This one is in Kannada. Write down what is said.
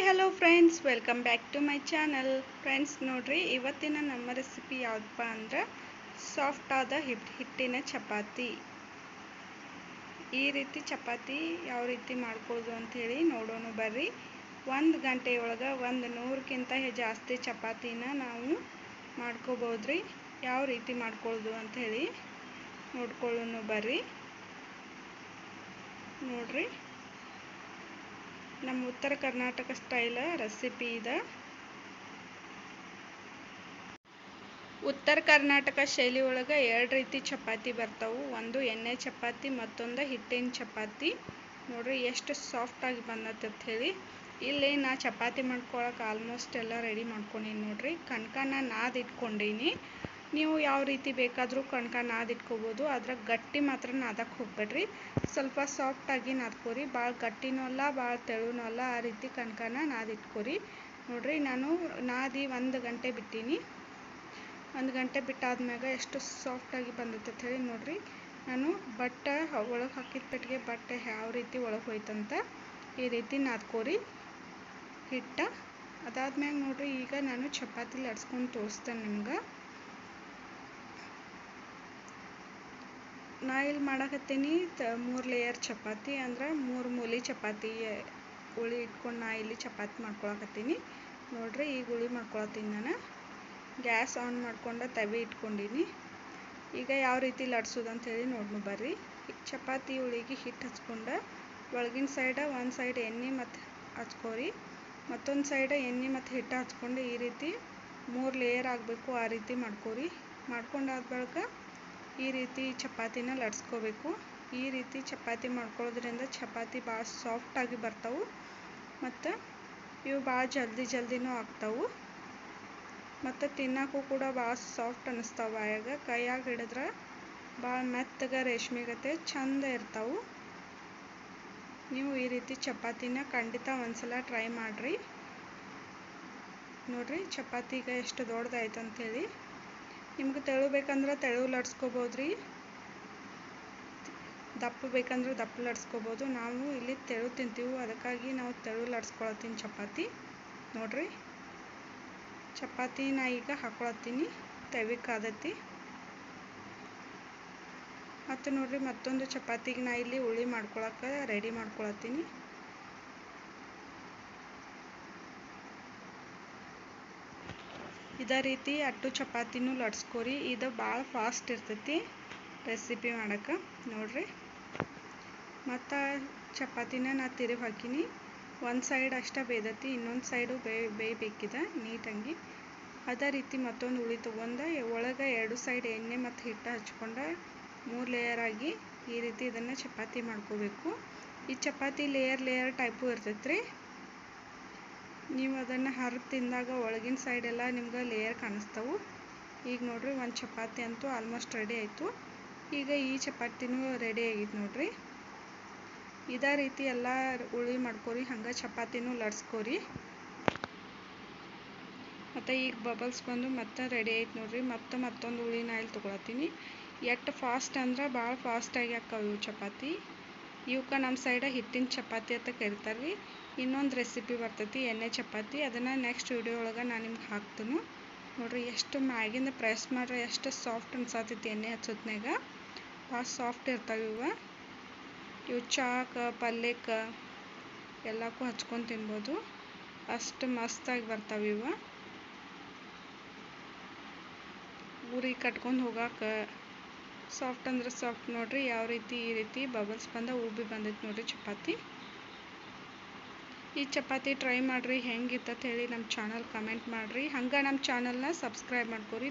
Hello friends welcome back to my channel friends ನೋಡ್ರಿ, ಇವತ್ತಿನ ನಮ್ಮ ರೆಸಿಪಿ ಯಾವುದಪ್ಪ ಅಂದ್ರೆ ಸಾಫ್ಟ್ ಆದ ಹಿಟ್, ಹಿಟ್ಟಿನ ಚಪಾತಿ. ಈ ರೀತಿ ಚಪಾತಿ ಯಾವ ರೀತಿ ಮಾಡ್ಕೊಳ್ಳೋದು ಅಂಥೇಳಿ ನೋಡೋಣ ಬರ್ರಿ. ಒಂದು ಗಂಟೆಯೊಳಗೆ ಒಂದು ನೂರಕ್ಕಿಂತ ಜಾಸ್ತಿ ಚಪಾತಿನ ನಾವು ಮಾಡ್ಕೋಬೋದ್ರಿ. ಯಾವ ರೀತಿ ಮಾಡ್ಕೊಳ್ಳೋದು ಅಂಥೇಳಿ ನೋಡ್ಕೊಳ್ಳೋಣ ಬರ್ರಿ. ನೋಡ್ರಿ. ನಮ್ಮ ಉತ್ತರ ಕರ್ನಾಟಕ ಸ್ಟೈಲ ರೆಸಿಪಿ ಇದೆ. ಉತ್ತರ ಕರ್ನಾಟಕ ಶೈಲಿ ಒಳಗೆ ಎರಡು ರೀತಿ ಚಪಾತಿ ಬರ್ತಾವು. ಒಂದು ಎಣ್ಣೆ ಚಪಾತಿ, ಮತ್ತೊಂದು ಹಿಟ್ಟಿನ ಚಪಾತಿ. ನೋಡ್ರಿ ಎಷ್ಟು ಸಾಫ್ಟಾಗಿ ಬಂದತ್ತೆ ಹೇಳಿ. ಇಲ್ಲಿ ನಾ ಚಪಾತಿ ಮಾಡ್ಕೊಳಕ್ಕೆ ಆಲ್ಮೋಸ್ಟ್ ಎಲ್ಲ ರೆಡಿ ಮಾಡ್ಕೊಂಡೀನಿ ನೋಡ್ರಿ. ಕನಕ ನಾದ ಇಟ್ಕೊಂಡೀನಿ. ನೀವು ಯಾವ ರೀತಿ ಬೇಕಾದರೂ ಕಣ್ಕ ನಾದಿಟ್ಕೋಬೋದು ಅದ್ರಾಗ ಗಟ್ಟಿ ಮಾತ್ರ ನಾದಕ್ಕೆ ಹೋಗ್ಬೇಡ್ರಿ. ಸ್ವಲ್ಪ ಸಾಫ್ಟಾಗಿ ನಾದ್ಕೋರಿ. ಭಾಳ ಗಟ್ಟಿನೂ ಅಲ್ಲ ಭಾಳ ತೆಳುನೂ ಅಲ್ಲ. ಆ ರೀತಿ ಕಣ್ಕನ ನಾದಿಟ್ಕೋರಿ ನೋಡ್ರಿ, ನಾನು ನಾದಿ ಒಂದು ಗಂಟೆ ಬಿಟ್ಟೀನಿ. ಒಂದು ಗಂಟೆ ಬಿಟ್ಟಾದ್ಮ್ಯಾಗ ಎಷ್ಟು ಸಾಫ್ಟಾಗಿ ಬಂದೈತೆ ಹೇಳಿ ನೋಡ್ರಿ. ನಾನು ಬಟ್ಟೆ ಒಳಗೆ ಹಾಕಿದ ಪೆಟ್ಟಿಗೆ ಬಟ್ಟೆ ಯಾವ ರೀತಿ ಒಳಗೆ ಹೋಯ್ತಂತ ಈ ರೀತಿ ನಾದ್ಕೋರಿ. ಹಿಟ್ಟ ಅದಾದ್ಮ್ಯಾಗ ನೋಡ್ರಿ, ಈಗ ನಾನು ಚಪಾತಿ ಲಡ್ಸ್ಕೊಂಡು ತೋರಿಸ್ತೇನೆ ನಿಮ್ಗೆ. ನಾ ಇಲ್ಲಿ ಮಾಡಕತ್ತೀನಿ ತ ಮೂರು ಲೇಯರ್ ಚಪಾತಿ ಅಂದ್ರೆ ಮೂರು ಮೂಲಿ ಚಪಾತಿ ಉಳಿ ಇಟ್ಕೊಂಡು ನಾ ಇಲ್ಲಿ ಚಪಾತಿ ಮಾಡ್ಕೊಳಕತ್ತೀನಿ. ನೋಡ್ರಿ ಈಗ ಉಳಿ ಮಾಡ್ಕೊಳತ್ತೀನಿ ನಾನು. ಗ್ಯಾಸ್ ಆನ್ ಮಾಡ್ಕೊಂಡು ತವಿ ಇಟ್ಕೊಂಡೀನಿ. ಈಗ ಯಾವ ರೀತಿ ಲಡ್ಸೋದು ಅಂಥೇಳಿ ನೋಡ್ನು ಬರ್ರಿ. ಚಪಾತಿ ಉಳಿಗೆ ಹಿಟ್ಟು ಹಚ್ಕೊಂಡು ಒಳಗಿನ ಸೈಡ ಒಂದು ಸೈಡ್ ಎಣ್ಣೆ ಮತ್ತು ಹಚ್ಕೋರಿ. ಮತ್ತೊಂದು ಸೈಡ್ ಎಣ್ಣೆ ಮತ್ತು ಹಿಟ್ಟು ಹಚ್ಕೊಂಡು ಈ ರೀತಿ ಮೂರು ಲೇಯರ್ ಆಗಬೇಕು ಆ ರೀತಿ ಮಾಡ್ಕೋರಿ. ಮಾಡ್ಕೊಂಡಾದ ಬಳಿಕ ಈ ರೀತಿ ಚಪಾತಿನ ಲಡ್ಸ್ಕೋಬೇಕು ಈ ರೀತಿ ಚಪಾತಿ ಮಾಡ್ಕೊಳ್ಳೋದ್ರಿಂದ ಚಪಾತಿ ಭಾಳ ಸಾಫ್ಟಾಗಿ ಬರ್ತವೆ ಮತ್ತು ಇವು ಭಾಳ ಜಲ್ದಿ ಜಲ್ದಿನೂ ಆಗ್ತವೆ. ಮತ್ತು ತಿನ್ನೋಕ್ಕೂ ಕೂಡ ಭಾಳ ಸಾಫ್ಟ್ ಅನ್ನಿಸ್ತಾವೆ ಬಾಯಾಗ. ಕೈಯಾಗ ಹಿಡಿದ್ರೆ ಭಾಳ ಮೆತ್ತಗೆ ರೇಷ್ಮೆಗತೆ ಚಂದ ಇರ್ತವೆ. ನೀವು ಈ ರೀತಿ ಚಪಾತಿನ ಖಂಡಿತ ಒಂದ್ಸಲ ಟ್ರೈ ಮಾಡಿರಿ. ನೋಡ್ರಿ ಚಪಾತಿಗೆ ಎಷ್ಟು ದೊಡ್ಡದಾಯ್ತು ಅಂಥೇಳಿ ನಿಮ್ಗೆ ತೆಳು ಬೇಕಂದ್ರೆ ತೆಳು ಲಡ್ಸ್ಕೋಬೋದು ರೀ ದಪ್ಪ ಬೇಕಂದ್ರೆ ದಪ್ಪ ಲಡ್ಸ್ಕೋಬೋದು ನಾವು ಇಲ್ಲಿ ತೆಳು ತಿಂತೀವಿ. ಅದಕ್ಕಾಗಿ ನಾವು ತೆಳು ಲಡ್ಸ್ಕೊಳತ್ತೀನಿ ಚಪಾತಿ. ನೋಡ್ರಿ. ಚಪಾತಿ ನಾ ಈಗ ಹಾಕೊಳತ್ತೀನಿ. ತೆವಿಕಾದತಿ ಮತ್ತು ನೋಡ್ರಿ ಮತ್ತೊಂದು ಚಪಾತಿಗೆ ನಾ ಇಲ್ಲಿ ಉಳಿ ಮಾಡ್ಕೊಳಕ್ಕೆ ರೆಡಿ ಮಾಡ್ಕೊಳತ್ತೀನಿ. ಇದೇ ರೀತಿ ಅಟ್ಟು ಚಪಾತಿನೂ ಲಟ್ಸ್ಕೊರಿ ಇದು ಭಾಳ ಫಾಸ್ಟ್ ಇರ್ತೈತಿ ರೆಸಿಪಿ ಮಾಡೋಕೆ. ನೋಡಿರಿ. ಮತ್ತು ಚಪಾತಿನ ನಾ ತಿರುಗಿ ಹಾಕೀನಿ. ಒಂದು ಸೈಡ್ ಅಷ್ಟೇ ಬೇದತಿ ಇನ್ನೊಂದು ಸೈಡು ಬೇ, ಬೇಯಬೇಕಿದೆ ನೀಟಾಗಿ ಅದೇ ರೀತಿ ಮತ್ತೊಂದು ಉಳಿ ತೊಗೊಂಡು, ಒಳಗೆ ಎರಡು ಸೈಡ್ ಎಣ್ಣೆ ಮತ್ತು ಹಿಟ್ಟು ಹಚ್ಕೊಂಡು ಮೂರು ಲೇಯರ್ ಆಗಿ ಈ ರೀತಿ ಇದನ್ನು ಚಪಾತಿ ಮಾಡ್ಕೋಬೇಕು. ಈ ಚಪಾತಿ ಲೇಯರ್ ಲೇಯರ್ ಟೈಪು ಇರ್ತೈತೆ ರೀ ನೀವು ಅದನ್ನು ಹರಿದು ತಿಂದಾಗ ಒಳಗಿನ ಸೈಡೆಲ್ಲ ನಿಮ್ಗೆ ಲೇಯರ್ ಕಾಣಿಸ್ತವೆ. ಈಗ ನೋಡಿರಿ ಒಂದು ಚಪಾತಿ ಅಂತೂ ಆಲ್ಮೋಸ್ಟ್ ರೆಡಿ ಆಯಿತು. ಈಗ ಈ ಚಪಾತಿನೂ ರೆಡಿ ಆಗೈತೆ ನೋಡಿರಿ. ಇದೇ ರೀತಿ ಎಲ್ಲ ಉಳಿ ಮಾಡ್ಕೊರಿ, ಹಂಗೆ ಚಪಾತಿನೂ ಲಡ್ಸ್ಕೊರಿ. ಮತ್ತು ಈಗ ಬಬಲ್ಸ್ ಬಂದು ಮತ್ತೆ ರೆಡಿ ಆಯ್ತು ನೋಡಿರಿ. ಮತ್ತೆ ಮತ್ತೊಂದು ಉಳಿ ನಾ ಇಲ್ಲಿ ತೊಗೊಳತ್ತೀನಿ. ಎಷ್ಟು ಫಾಸ್ಟ್ ಅಂದ್ರೆ ಭಾಳ ಫಾಸ್ಟಾಗಿ ಹಾಕವು ಇವು ಚಪಾತಿ. ಇವಕ್ಕೆ ನಮ್ಮ ಸೈಡ ಹಿಟ್ಟಿನ ಚಪಾತಿ ಅಂತ ಕರಿತಾರೆ ರೀ ಇನ್ನೊಂದು ರೆಸಿಪಿ ಬರ್ತೈತಿ, ಎಣ್ಣೆ ಚಪಾತಿ. ಅದನ್ನು ನೆಕ್ಸ್ಟ್ ವಿಡಿಯೋ ಒಳಗೆ ನಾನು ನಿಮ್ಗೆ ಹಾಕ್ತೀನಿ. ನೋಡಿರಿ, ಎಷ್ಟು ಮ್ಯಾಗಿಂದ ಪ್ರೆಸ್ ಮಾಡ್ರೆ ಎಷ್ಟು ಸಾಫ್ಟ್ ಅನ್ಸಾತೈತಿ ಎಣ್ಣೆ ಹಚ್ಚೋತ್ನಾಗ ಭಾಳ ಸಾಫ್ಟ್ ಇರ್ತಾವೆ ಇವು. ಇವು ಚಾಕ ಪಲ್ಯಕ್ಕೆ ಎಲ್ಲಕ್ಕೂ ಹಚ್ಕೊಂಡು ತಿನ್ಬೋದು. ಅಷ್ಟು ಮಸ್ತಾಗಿ ಬರ್ತಾವೆ ಇವು. ಊರಿಗೆ ಕಟ್ಕೊಂಡು ಹೋಗಾಕ ಸಾಫ್ಟ್ ಅಂದ್ರೆ ಸಾಫ್ಟ್ ನೋಡ್ರಿ, ಯಾವ ರೀತಿ ಈ ರೀತಿ ಬಬಲ್ಸ್ ಬಂದ, ಉಬ್ಬಿ ಬಂದೈತೆ ನೋಡ್ರಿ ಚಪಾತಿ. ಈ ಚಪಾತಿ ಟ್ರೈ ಮಾಡಿರಿ ಹೆಂಗಿತ್ತಂತ ಹೇಳಿ ನಮ್ಮ ಚಾನಲ್ ಕಮೆಂಟ್ ಮಾಡಿರಿ. ಹಂಗೆ ನಮ್ಮ ಚಾನಲ್ನ ಸಬ್ಸ್ಕ್ರೈಬ್ ಮಾಡ್ಕೊರಿ.